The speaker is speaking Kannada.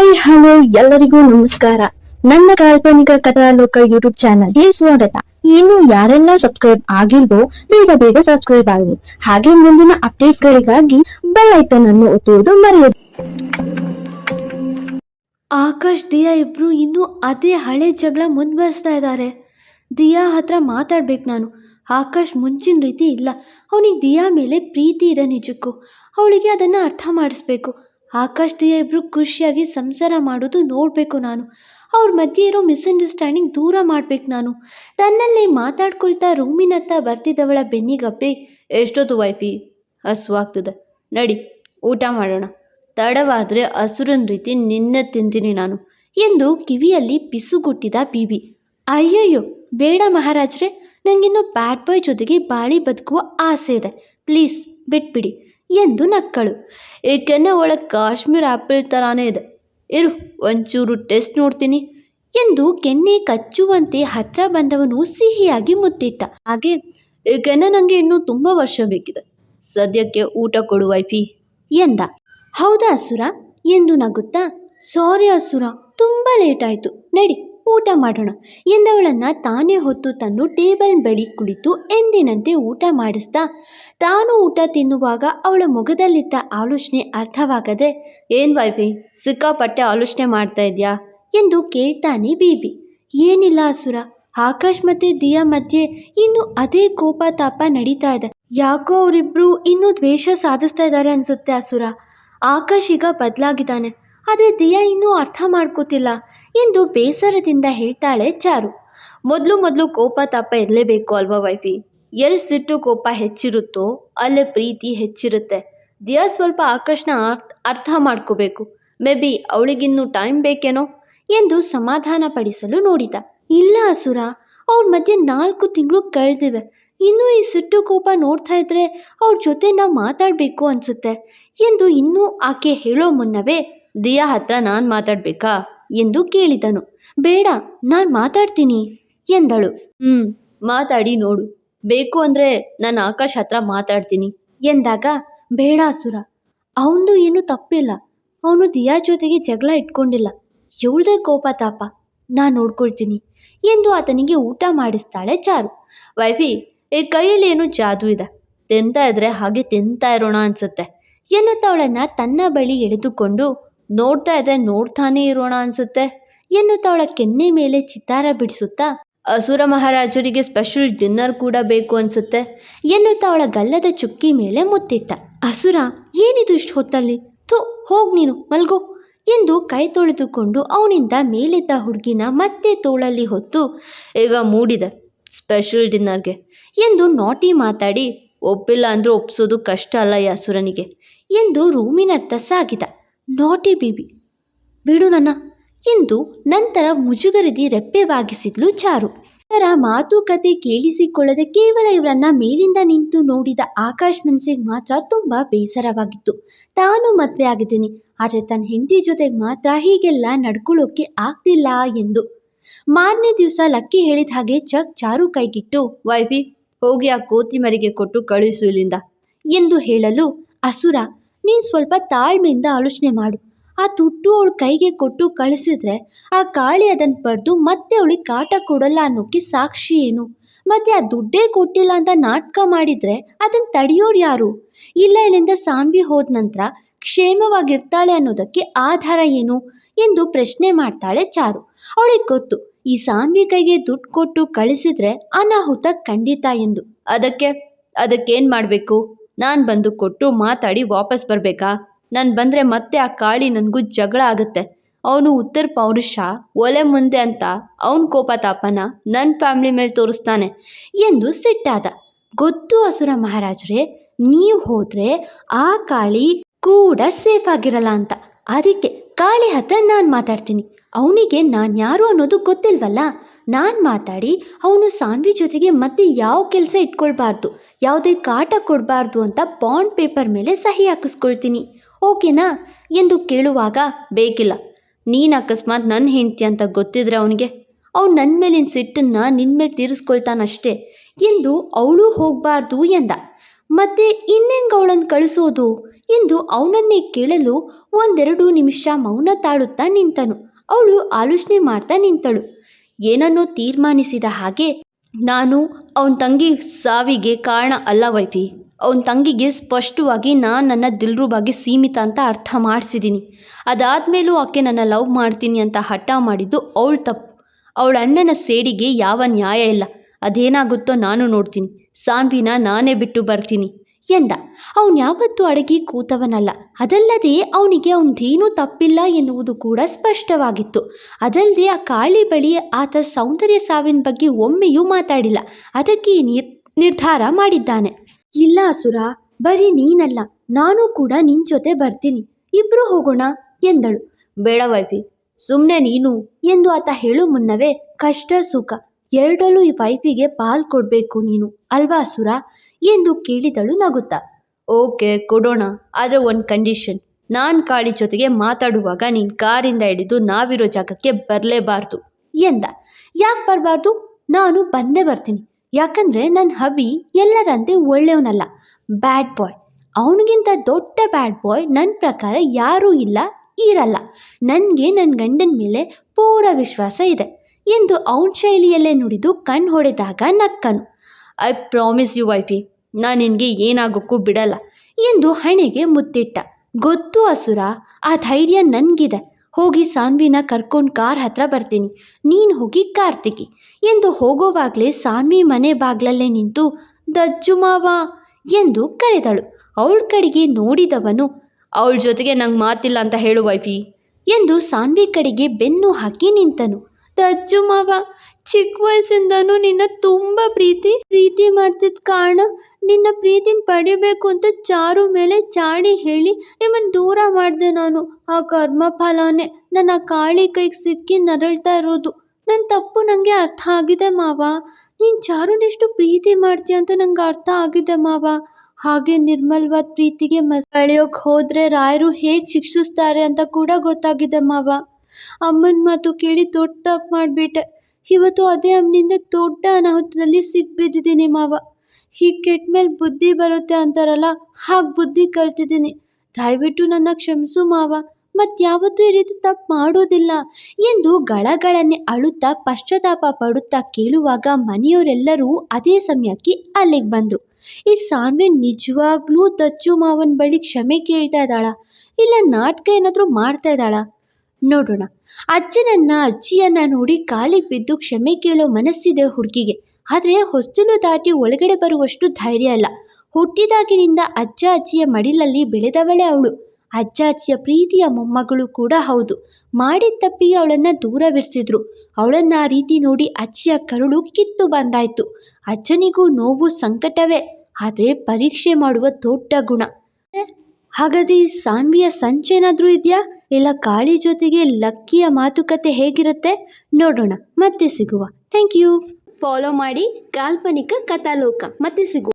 ಹಾಯ್, ಹಲೋ, ಎಲ್ಲರಿಗೂ ನಮಸ್ಕಾರ. ನನ್ನ ಕಾಲ್ಪನಿಕ ಕಥಾಲೋಕ ಯೂಟ್ಯೂಬ್ ಚಾನಲ್ಗೆ ಸ್ವಾಗತ. ಇನ್ನು ಯಾರೆಲ್ಲ ಸಬ್ಸ್ಕ್ರೈಬ್ ಆಗಿಲ್ವೋ, ಬೇಗ ಬೇಗ ಸಬ್ಸ್ಕ್ರೈಬ್ ಆಗಿ ಹಾಗೆ ಮುಂದಿನ ಅಪ್ಡೇಟ್ಸ್ ಗಳಿಗಾಗಿ ಬೆಲ್ ಐಕನ್ ಅನ್ನು ಒತ್ತುವುದು ಮರೆಯದು. ಆಕಾಶ್, ದಿಯಾ ಇಬ್ರು ಇನ್ನೂ ಅದೇ ಹಳೆ ಜಗಳ ಮುಂದುವರಿಸ್ತಾ ಇದ್ದಾರೆ ದಿಯಾ ಹತ್ರ ಮಾತಾಡ್ಬೇಕು ನಾನು. ಆಕಾಶ್ ಮುಂಚಿನ ರೀತಿ ಇಲ್ಲ. ಅವನಿಗೆ ದಿಯಾ ಮೇಲೆ ಪ್ರೀತಿ ಇದೆ ನಿಜಕ್ಕೂ. ಅವಳಿಗೆ ಅದನ್ನು ಅರ್ಥ ಮಾಡಿಸ್ಬೇಕು. ಆಕಾಶ್ ಇಬ್ಬರು ಖುಷಿಯಾಗಿ ಸಂಸಾರ ಮಾಡೋದು ನೋಡಬೇಕು ನಾನು. ಅವ್ರ ಮಧ್ಯೆ ಇರೋ ಮಿಸ್ಅಂಡರ್ಸ್ಟ್ಯಾಂಡಿಂಗ್ ದೂರ ಮಾಡ್ಬೇಕು ನಾನು. ತನ್ನಲ್ಲೇ ಮಾತಾಡ್ಕೊಳ್ತಾ ರೂಮಿನತ್ತ ಬರ್ತಿದ್ದವಳ ಬೆನ್ನಿಗಪ್ಪೆ, ಎಷ್ಟೊತ್ತು ವೈಫಿ? ಹಸುವಾಗ್ತದೆ. ನಡಿ, ಊಟ ಮಾಡೋಣ. ತಡವಾದರೆ ಹಸುರನ ರೀತಿ ನಿನ್ನ ತಿಂತೀನಿ ನಾನು ಎಂದು ಕಿವಿಯಲ್ಲಿ ಪಿಸುಗುಟ್ಟಿದ ಬೀಬಿ. ಅಯ್ಯಯ್ಯೋ, ಬೇಡ ಮಹಾರಾಜ್ರೆ. ನನಗಿನ್ನು ಬ್ಯಾಡ್ ಬಾಯ್ ಜೊತೆಗೆ ಬಾಳಿ ಬದುಕುವ ಆಸೆ ಇದೆ. ಪ್ಲೀಸ್, ಬಿಟ್ಬಿಡಿ. ಎಂದು ನಕ್ಕಳು. ಏಕೆಂದರೆ ಒಳಗೆ ಕಾಶ್ಮೀರ್ ಆ್ಯಪಲ್ ಥರಾನೇ ಇದೆ. ಇರು, ಒಂಚೂರು ಟೆಸ್ಟ್ ನೋಡ್ತೀನಿ ಎಂದು ಕೆನ್ನೆ ಕಚ್ಚುವಂತೆ ಹತ್ರ ಬಂದವನು ಸಿಹಿಯಾಗಿ ಮುತ್ತಿಟ್ಟ. ಹಾಗೆ ಏಕೆಂದರೆ ನನಗೆ ಇನ್ನೂ ತುಂಬ ವರ್ಷ ಬೇಕಿದೆ. ಸದ್ಯಕ್ಕೆ ಊಟ ಕೊಡು ವೈಫಿ ಎಂದ. ಹೌದಾ ಅಸುರ? ಎಂದು ನಗುತ್ತಾ, ಸಾರಿ ಅಸುರ, ತುಂಬ ಲೇಟ್ ಆಯಿತು. ನಡಿ. ಊಟ ಮಾಡೋಣ. ಎಂದವಳನ್ನು ತಾನೇ ಹೊತ್ತು ತಂದು ಟೇಬಲ್ ಬಳಿ ಕುಳಿತು ಎಂದಿನಂತೆ ಊಟ ಮಾಡಿಸ್ತಾ, ತಾನು ಊಟ ತಿನ್ನುವಾಗ ಅವಳ ಮುಖದಲ್ಲಿದ್ದ ಆಲೋಚನೆ ಅರ್ಥವಾಗದೆ, ಏನು ವೈಫಿ, ಸಿಕ್ಕಾಪಟ್ಟೆ ಆಲೋಚನೆ ಮಾಡ್ತಾ ಇದೆಯಾ? ಎಂದು ಕೇಳ್ತಾನೆ ಬೇಬಿ. ಏನಿಲ್ಲ ಅಸುರ ಆಕಾಶ್ ಮತ್ತೆ ದಿಯಾ ಮಧ್ಯೆ ಇನ್ನು ಅದೇ ಕೋಪ ತಾಪ ನಡೀತಾ ಇದೆ. ಯಾಕೋ ಅವರಿಬ್ರು ಇನ್ನೂ ದ್ವೇಷ ಸಾಧಿಸ್ತಾ ಇದ್ದಾರೆ ಅನ್ಸುತ್ತೆ ಅಸುರ. ಆಕಾಶ್ ಈಗ ಬದಲಾಗಿದ್ದಾನೆ. ಆದರೆ ದಿಯಾ ಇನ್ನೂ ಅರ್ಥ ಮಾಡ್ಕೋತಿಲ್ಲ. ಎಂದು ಬೇಸರದಿಂದ ಹೇಳ್ತಾಳೆ ಚಾರು. ಮೊದಲು ಮೊದಲು ಕೋಪ ತಾಪ ಇರಲೇಬೇಕು ಅಲ್ವಾ ವೈಫಿ? ಎಲ್ಲಿ ಸಿಟ್ಟು ಕೋಪ ಹೆಚ್ಚಿರುತ್ತೋ ಅಲ್ಲೇ ಪ್ರೀತಿ ಹೆಚ್ಚಿರುತ್ತೆ. ದಿಯಾ ಸ್ವಲ್ಪ ಆಕರ್ಷಣ ಅರ್ಥ ಮಾಡ್ಕೋಬೇಕು. ಮೇ ಬಿ ಅವಳಿಗಿನ್ನೂ ಟೈಮ್ ಬೇಕೇನೋ ಎಂದು ಸಮಾಧಾನ ಪಡಿಸಲು ನೋಡಿದ. ಇಲ್ಲ ಅಸುರ, ಅವ್ರ ಮಧ್ಯೆ ನಾಲ್ಕು ತಿಂಗಳು ಕಳೆದಿವೆ. ಇನ್ನೂ ಈ ಸಿಟ್ಟು ಕೋಪ ನೋಡ್ತಾ ಇದ್ರೆ ಅವ್ರ ಜೊತೆ ನಾವು ಮಾತಾಡಬೇಕು ಅನ್ಸುತ್ತೆ ಎಂದು ಇನ್ನೂ ಆಕೆ ಹೇಳೋ ಮುನ್ನವೇ, ದಿಯಾ ಹತ್ರ ನಾನು ಮಾತಾಡಬೇಕಾ? ಎಂದು ಕೇಳಿದನು. ಬೇಡ, ನಾನು ಮಾತಾಡ್ತೀನಿ, ಎಂದಳು. ಹ್ಞೂ ಮಾತಾಡಿ ನೋಡು. ಬೇಕು ಅಂದರೆ ನಾನು ಆಕಾಶ್ ಹತ್ರ ಮಾತಾಡ್ತೀನಿ, ಎಂದಾಗ, ಬೇಡ ಸುರ ಅವನದು ಏನೂ ತಪ್ಪಿಲ್ಲ. ಅವನು ದಿಯಾ ಜೊತೆಗೆ ಜಗಳ ಇಟ್ಕೊಂಡಿಲ್ಲ. ಇವಳದೇ ಕೋಪ ತಾಪ. ನಾನು ನೋಡ್ಕೊಳ್ತೀನಿ, ಎಂದು ಆತನಿಗೆ ಊಟ ಮಾಡಿಸ್ತಾಳೆ ಚಾರು. ವೈಫಿ, ಈ ಕೈಯಲ್ಲಿ ಏನು ಜಾದು ಇದೆ? ತಿಂತಾ ಇದ್ರೆ ಹಾಗೆ ತಿಂತಾ ಇರೋಣ ಅನ್ಸುತ್ತೆ ಎನ್ನುತ್ತಾ ಅವಳನ್ನ ತನ್ನ ಬಳಿ ಎಳೆದುಕೊಂಡು ನೋಡ್ತಾ ಇದ್ರೆ ನೋಡ್ತಾನೇ ಇರೋಣ ಅನ್ಸುತ್ತೆ. ಎನ್ನುತ್ತಾ ಕೆನ್ನೆ ಮೇಲೆ ಚಿತ್ತಾರ ಬಿಡಿಸುತ್ತಾ, ಅಸುರ ಮಹಾರಾಜರಿಗೆ ಸ್ಪೆಷಲ್ ಡಿನ್ನರ್ ಕೂಡ ಬೇಕು ಅನ್ಸುತ್ತೆ. ಎನ್ನುತ್ತಾ ಅವಳ ಗಲ್ಲದ ಚುಕ್ಕಿ ಮೇಲೆ ಮುತ್ತಿಟ್ಟ, ಅಸುರ, ಏನಿದು ಇಷ್ಟು ಹೊತ್ತಲ್ಲಿ? ಥು, ಹೋಗ್ ನೀನು, ಮಲ್ಗೋ, ಎಂದು ಕೈ ತೊಳೆದುಕೊಂಡು ಅವನಿಂದ ಮೇಲಿದ್ದ ಹುಡುಗಿನ ಮತ್ತೆ ತೋಳಲ್ಲಿ ಹೊತ್ತು, ಈಗ ಮೂಡಿದೆ ಸ್ಪೆಷಲ್ ಡಿನ್ನರ್ಗೆ ಎಂದು ನಾಟಿ ಮಾತಾಡಿ, ಒಪ್ಪಿಲ್ಲ ಅಂದರೂ ಒಪ್ಸೋದು ಕಷ್ಟ ಅಲ್ಲ ಈ ಅಸುರನಿಗೆ, ಎಂದು ರೂಮಿನತ್ತ ಸಾಗಿದ. ನಾಟಿ ಬೇಬಿ. ಬಿಡು ನನ್ನ. ಎಂದು ನಂತರ ಮುಜುಗರದಿ ರೆಪ್ಪೆ ಬಾಗಿಸಿದ್ಲು ಚಾರು. ಇದರ ಮಾತುಕತೆ ಕೇಳಿಸಿಕೊಳ್ಳದೆ ಕೇವಲ ಇವರನ್ನ ಮೇಲಿಂದ ನಿಂತು ನೋಡಿದ ಆಕಾಶ್ ಮನ್ಸಿಗೆ ಮಾತ್ರ ತುಂಬ ಬೇಸರವಾಗಿತ್ತು. ತಾನು ಮದುವೆ ಆಗಿದ್ದೀನಿ. ಆದರೆ ತನ್ನ ಹೆಂಡತಿ ಜೊತೆಗೆ ಮಾತ್ರ ಹೀಗೆಲ್ಲ ನಡ್ಕೊಳ್ಳೋಕೆ ಆಗ್ತಿಲ್ಲ ಎಂದು. ಮಾರನೇ ದಿವಸ ಲಕ್ಕಿ ಹೇಳಿದ ಹಾಗೆ ಚಕ್ ಚಾರು ಕೈಗಿಟ್ಟು, ವೈಫಿ, ಹೋಗಿ ಆ ಕೋತಿಮರಿಗೆ ಕೊಟ್ಟು ಕಳುಹಿಸು ಎಂದು ಹೇಳಲು ಅಸುರ ನೀನು ಸ್ವಲ್ಪ ತಾಳ್ಮೆಯಿಂದ ಆಲೋಚನೆ ಮಾಡು. ಆ ತುಟ್ಟು ಅವಳ ಕೈಗೆ ಕೊಟ್ಟು ಕಳಿಸಿದ್ರೆ ಆ ಕಾಳಿ ಅದನ್ನು ಪಡೆದು ಮತ್ತೆ ಅವಳಿಗೆ ಕಾಟ ಕೊಡಲ್ಲ ಅನ್ನೋಕ್ಕೆ ಸಾಕ್ಷಿ ಏನು? ಮತ್ತೆ ಆ ದುಡ್ಡೇ ಕೊಟ್ಟಿಲ್ಲ ಅಂತ ನಾಟಕ ಮಾಡಿದ್ರೆ ಅದನ್ನು ತಡೆಯೋರು ಯಾರು? ಇಲ್ಲ ಇಲ್ಲಿಂದ ಸಾನ್ವಿ ಹೋದ ನಂತರ ಕ್ಷೇಮವಾಗಿರ್ತಾಳೆ ಅನ್ನೋದಕ್ಕೆ ಆಧಾರ ಏನು? ಎಂದು ಪ್ರಶ್ನೆ ಮಾಡ್ತಾಳೆ ಚಾರು. ಅವಳಿಗೆ ಗೊತ್ತು, ಈ ಸಾನ್ವಿ ಕೈಗೆ ದುಡ್ಡು ಕೊಟ್ಟು ಕಳಿಸಿದ್ರೆ ಅನಾಹುತ ಖಂಡಿತ ಎಂದು. ಅದಕ್ಕೆ, ಅದಕ್ಕೇನು ಮಾಡಬೇಕು? ನಾನು ಬಂದು ಕೊಟ್ಟು ಮಾತಾಡಿ ವಾಪಸ್ ಬರಬೇಕಾ? ನಾನು ಬಂದರೆ ಮತ್ತೆ ಆ ಕಾಳಿ ನನಗೂ ಜಗಳ ಆಗುತ್ತೆ. ಅವನು ಉತ್ತರ ಪೌರುಷ, ಒಲೆ ಮುಂದೆ ಅಂತ ಅವನ ಕೋಪ ತಾಪನ ನನ್ನ ಫ್ಯಾಮಿಲಿ ಮೇಲೆ ತೋರಿಸ್ತಾನೆ. ಎಂದು ಸಿಟ್ಟಾದ ಗೊತ್ತು ಅಸುರ ಮಹಾರಾಜರೇ, ನೀವು ಹೋದರೆ ಆ ಕಾಳಿ ಕೂಡ ಸೇಫ್ ಆಗಿರಲ್ಲ ಅಂತ. ಅದಕ್ಕೆ ಕಾಳಿ ಹತ್ರ ನಾನು ಮಾತಾಡ್ತೀನಿ. ಅವನಿಗೆ ನಾನು ಯಾರು ಅನ್ನೋದು ಗೊತ್ತಿಲ್ವಲ್ಲ? ನಾನು ಮಾತಾಡಿ ಅವನು ಸಾನ್ವಿ ಜೊತೆಗೆ ಮತ್ತೆ ಯಾವ ಕೆಲಸ ಇಟ್ಕೊಳ್ಬಾರ್ದು, ಯಾವುದೇ ಕಾಟ ಕೊಡಬಾರ್ದು ಅಂತ ಬಾಂಡ್ ಪೇಪರ್ ಮೇಲೆ ಸಹಿ ಹಾಕಿಸ್ಕೊಳ್ತೀನಿ. ಓಕೆನಾ? ಎಂದು ಕೇಳುವಾಗ, ಬೇಕಿಲ್ಲ. ನೀನು ಅಕಸ್ಮಾತ್ ನನ್ನ ಹೆಂಡ್ತಿ ಅಂತ ಗೊತ್ತಿದ್ರೆ ಅವನಿಗೆ? ಅವ್ನು ನನ್ನ ಮೇಲಿನ ಸಿಟ್ಟನ್ನು ನಿನ್ನ ಮೇಲೆ ತೀರಿಸ್ಕೊಳ್ತಾನಷ್ಟೇ ಎಂದು ಅವಳು ಹೋಗಬಾರ್ದು ಎಂದ. ಮತ್ತೆ ಇನ್ನೆಂಗೆ ಅವಳನ್ನು ಕಳಿಸೋದು ಎಂದು ಅವನನ್ನೇ ಕೇಳಲು ಒಂದೆರಡು ನಿಮಿಷ ಮೌನ ತಾಳುತ್ತಾ ನಿಂತನು. ಅವಳು ಆಲೋಚನೆ ಮಾಡ್ತಾ ನಿಂತಳು. ಏನನ್ನೋ ತೀರ್ಮಾನಿಸಿದ ಹಾಗೆ ನಾನು ಅವನ ತಂಗಿ ಸಾವಿಗೆ ಕಾರಣ ಅಲ್ಲ ವೈಫಿ. ಅವನ ತಂಗಿಗೆ ಸ್ಪಷ್ಟವಾಗಿ ನಾನು ನನ್ನ ದಿಲ್ರುಬಾಗಿ ಸೀಮಿತ ಅಂತ ಅರ್ಥ ಮಾಡಿಸಿದ್ದೀನಿ ಅದಾದಮೇಲೂ ಆಕೆ ನನ್ನ ಲವ್ ಮಾಡ್ತೀನಿ ಅಂತ ಹಠ ಮಾಡಿದ್ದು ಅವಳ ತಪ್ಪು. ಅವಳ ಅಣ್ಣನ ಸೇಡಿಗೆ ಯಾವ ನ್ಯಾಯ ಇಲ್ಲ. ಅದೇನಾಗುತ್ತೋ ನಾನು ನೋಡ್ತೀನಿ. ಸಾನ್ವಿನ ನಾನೇ ಬಿಟ್ಟು ಬರ್ತೀನಿ. ಎಂದ ಅವನ್ಯಾವತ್ತೂ ಅಡಗಿ ಕೂತವನಲ್ಲ. ಅದಲ್ಲದೆ ಅವನಿಗೆ ಅವನದೇನೂ ತಪ್ಪಿಲ್ಲ ಎನ್ನುವುದು ಕೂಡ ಸ್ಪಷ್ಟವಾಗಿತ್ತು. ಅದಲ್ಲದೆ ಆ ಕಾಳಿ ಬಳಿ ಆತ ಸೌಂದರ್ಯ ಸಾವಿನ ಬಗ್ಗೆ ಒಮ್ಮೆಯೂ ಮಾತಾಡಿಲ್ಲ. ಅದಕ್ಕೆ ನಿರ್, ನಿರ್ಧಾರ ಮಾಡಿದ್ದಾನೆ. ಇಲ್ಲ ಅಸುರ, ಬರೀ ನೀನಲ್ಲ. ನಾನು ಕೂಡ ನಿನ್ನ ಜೊತೆ ಬರ್ತೀನಿ. ಇಬ್ರು ಹೋಗೋಣ, ಎಂದಳು. ಬೇಡ ವೈಫಿ ಸುಮ್ಮನೆ ನೀನು, ಎಂದು ಆತ ಹೇಳು ಮುನ್ನವೇ ಕಷ್ಟ ಸುಖ. ಎರಡಲ್ಲೂ ಈ ವೈಫಿಗೆ ಪಾಲ್ ಕೊಡಬೇಕು ನೀನು. ಅಲ್ವಾ ಅಸುರ? ಎಂದು ಕೇಳಿದಳು ನಗುತ್ತಾ. ಓಕೆ, ಕೊಡೋಣ. ಆದರೆ ಒಂದು ಕಂಡೀಷನ್. ನಾನು ಕಾಳಿ ಜೊತೆಗೆ ಮಾತಾಡುವಾಗ ನೀನು ಕಾರಿಂದ ಹಿಡಿದು ನಾವಿರೋ ಜಾಗಕ್ಕೆ ಬರಲೇಬಾರ್ದು ಎಂದ. ಯಾಕೆ ಬರಬಾರ್ದು? ನಾನು ಬಂದೇ ಬರ್ತೀನಿ. ಯಾಕಂದರೆ ನನ್ನ ಹಬಿ ಎಲ್ಲರಂತೆ ಒಳ್ಳೆಯವನಲ್ಲ. ಬ್ಯಾಡ್ ಬಾಯ್. ಅವನಿಗಿಂತ ದೊಡ್ಡ ಬ್ಯಾಡ್ ಬಾಯ್ ನನ್ನ ಪ್ರಕಾರ ಯಾರೂ ಇಲ್ಲ, ಇರಲ್ಲ. ನನಗೆ ನನ್ನ ಗಂಡನ ಮೇಲೆ ಪೂರ ವಿಶ್ವಾಸ ಇದೆ ಎಂದು ಅವನ ಶೈಲಿಯಲ್ಲೇ ನುಡಿದು ಕಣ್ಣು ಹೊಡೆದಾಗ ನಕ್ಕನು. ಐ ಪ್ರಾಮಿಸ್ ಯು ವೈಫಿ ನಾ ನಿನಗೆ ಏನಾಗೋಕ್ಕೂ ಬಿಡಲ್ಲ ಎಂದು ಹಣೆಗೆ ಮುತ್ತಿಟ್ಟ. ಗೊತ್ತು ಅಸುರ, ಆ ಧೈರ್ಯ ನನಗಿದೆ. ಹೋಗಿ ಸಾನ್ವಿನ ಕರ್ಕೊಂಡು ಕಾರ್ ಹತ್ರ ಬರ್ತೀನಿ. ನೀನು ಹೋಗಿ ಕಾರ್ತಿಕಿ ಎಂದು ಹೋಗೋವಾಗಲೇ ಸಾನ್ವಿ ಮನೆ ಬಾಗ್ಲಲ್ಲೇ ನಿಂತು, ದಜ್ಜು ಮಾವ ಎಂದು ಕರೆದಳು. ಅವಳ ಕಡೆಗೆ ನೋಡಿದವನು, ಅವಳ ಜೊತೆಗೆ ನಂಗೆ ಮಾತಿಲ್ಲ ಅಂತ ಹೇಳು ವೈಫಿ ಎಂದು ಸಾನ್ವಿ ಕಡೆಗೆ ಬೆನ್ನು ಹಾಕಿ ನಿಂತನು. ದಜ್ಜು ಮಾವ ಚಿಕ್ಕ ವಯಸ್ಸಿಂದನೂ ನಿನ್ನ ತುಂಬ ಪ್ರೀತಿ ಪ್ರೀತಿ ಮಾಡ್ತಿದ್ದ ಕಾರಣ ನಿನ್ನ ಪ್ರೀತಿನ ಪಡಿಬೇಕು ಅಂತ ಚಾರು ಮೇಲೆ ಚಾಡಿ ಹೇಳಿ ನಿಮ್ಮನ್ನು ದೂರ ಮಾಡಿದೆ ನಾನು. ಆ ಕರ್ಮ ಫಲನೇ ನನ್ನ ಕಾಳಿ ಕೈಗೆ ಸಿಕ್ಕಿ ನರಳ್ತಾ ಇರೋದು. ನನ್ನ ತಪ್ಪು ನನಗೆ ಅರ್ಥ ಆಗಿದೆ ಮಾವ. ನೀನು ಚಾರುನೆಷ್ಟು ಪ್ರೀತಿ ಮಾಡ್ತೀಯ ಅಂತ ನಂಗೆ ಅರ್ಥ ಆಗಿದೆ ಮಾವ. ಹಾಗೆ ನಿರ್ಮಲ್ವಾದ ಪ್ರೀತಿಗೆ ಮಸ್ ಹೋದರೆ ರಾಯರು ಹೇಗೆ ಶಿಕ್ಷಿಸ್ತಾರೆ ಅಂತ ಕೂಡ ಗೊತ್ತಾಗಿದೆ ಮಾವ. ಅಮ್ಮನ ಮಾತು ಕೇಳಿ ದೊಡ್ಡ ತಪ್ಪು ಮಾಡಿಬಿಟ್ಟೆ. ಇವತ್ತು ಅದೇ ಅಮ್ಮನಿಂದ ದೊಡ್ಡ ಅನಾಹುತದಲ್ಲಿ ಸಿಕ್ಬಿದ್ದಿದ್ದೀನಿ ಮಾವ. ಹೀಗೆ ಕೆಟ್ಟ ಮೇಲೆ ಬುದ್ಧಿ ಬರುತ್ತೆ ಅಂತಾರಲ್ಲ, ಹಾಗೆ ಬುದ್ಧಿ ಕಲ್ತಿದ್ದೀನಿ. ದಯವಿಟ್ಟು ನನ್ನ ಕ್ಷಮಿಸು ಮಾವ. ಮತ್ಯಾವತ್ತೂ ಈ ರೀತಿ ತಪ್ಪು ಮಾಡೋದಿಲ್ಲ. ಎಂದು ಗಳಗಳನ್ನೇ ಅಳುತ್ತಾ ಪಶ್ಚಾತ್ತಾಪ ಪಡುತ್ತಾ ಕೇಳುವಾಗ ಮನೆಯವರೆಲ್ಲರೂ ಅದೇ ಸಮಯಕ್ಕೆ ಅಲ್ಲಿಗೆ ಬಂದರು. ಈ ಸಾನ್ವಿ ನಿಜವಾಗ್ಲೂ ದಚ್ಚು ಮಾವನ ಬಳಿ ಕ್ಷಮೆ ಕೇಳ್ತಾ ಇದ್ದಾಳ. ಇಲ್ಲ ನಾಟಕ ಏನಾದರೂ ಮಾಡ್ತಾ ಇದ್ದಾಳ? ನೋಡೋಣ. ಅಜ್ಜನನ್ನ ಅಜ್ಜಿಯನ್ನ ನೋಡಿ ಕಾಲಿಗೆ ಬಿದ್ದು ಕ್ಷಮೆ ಕೇಳೋ ಮನಸ್ಸಿದೆ ಹುಡುಗಿಗೆ. ಆದರೆ ಹೊಸ್ತಿಲು ದಾಟಿ ಒಳಗಡೆ ಬರುವಷ್ಟು ಧೈರ್ಯ ಇಲ್ಲ ಹುಟ್ಟಿದಾಗಿನಿಂದ ಅಜ್ಜ ಅಜ್ಜಿಯ ಮಡಿಲಲ್ಲಿ ಬೆಳೆದವಳೆ ಅವಳು. ಅಜ್ಜ ಅಜ್ಜಿಯ ಪ್ರೀತಿಯ ಮೊಮ್ಮಗಳು ಕೂಡ ಹೌದು. ಮಾಡಿದ ತಪ್ಪಿಗೆ ಅವಳನ್ನು ದೂರವಿರಿಸಿದ್ರು. ಅವಳನ್ನು ಆ ರೀತಿ ನೋಡಿ ಅಜ್ಜಿಯ ಕರುಳು ಕಿತ್ತು ಬಂದಾಯ್ತು. ಅಜ್ಜನಿಗೂ ನೋವು ಸಂಕಟವೇ. ಆದರೆ ಪರೀಕ್ಷೆ ಮಾಡುವ ದೊಡ್ಡ ಗುಣ. ಹಾಗಾದರೆ ಈ ಸಾನ್ವಿಯ ಸಂಚೇನಾದರೂ ಇದೆಯಾ? ಇಲ್ಲ ಕಾಳಿ ಜೊತೆಗೆ ಲಕ್ಕಿಯ ಮಾತುಕತೆ ಹೇಗಿರುತ್ತೆ? ನೋಡೋಣ. ಮತ್ತೆ ಸಿಗುವ. ಥ್ಯಾಂಕ್ ಯು ಫಾಲೋ ಮಾಡಿ ಕಾಲ್ಪನಿಕ ಕಥಾಲೋಕ. ಮತ್ತೆ ಸಿಗುವ.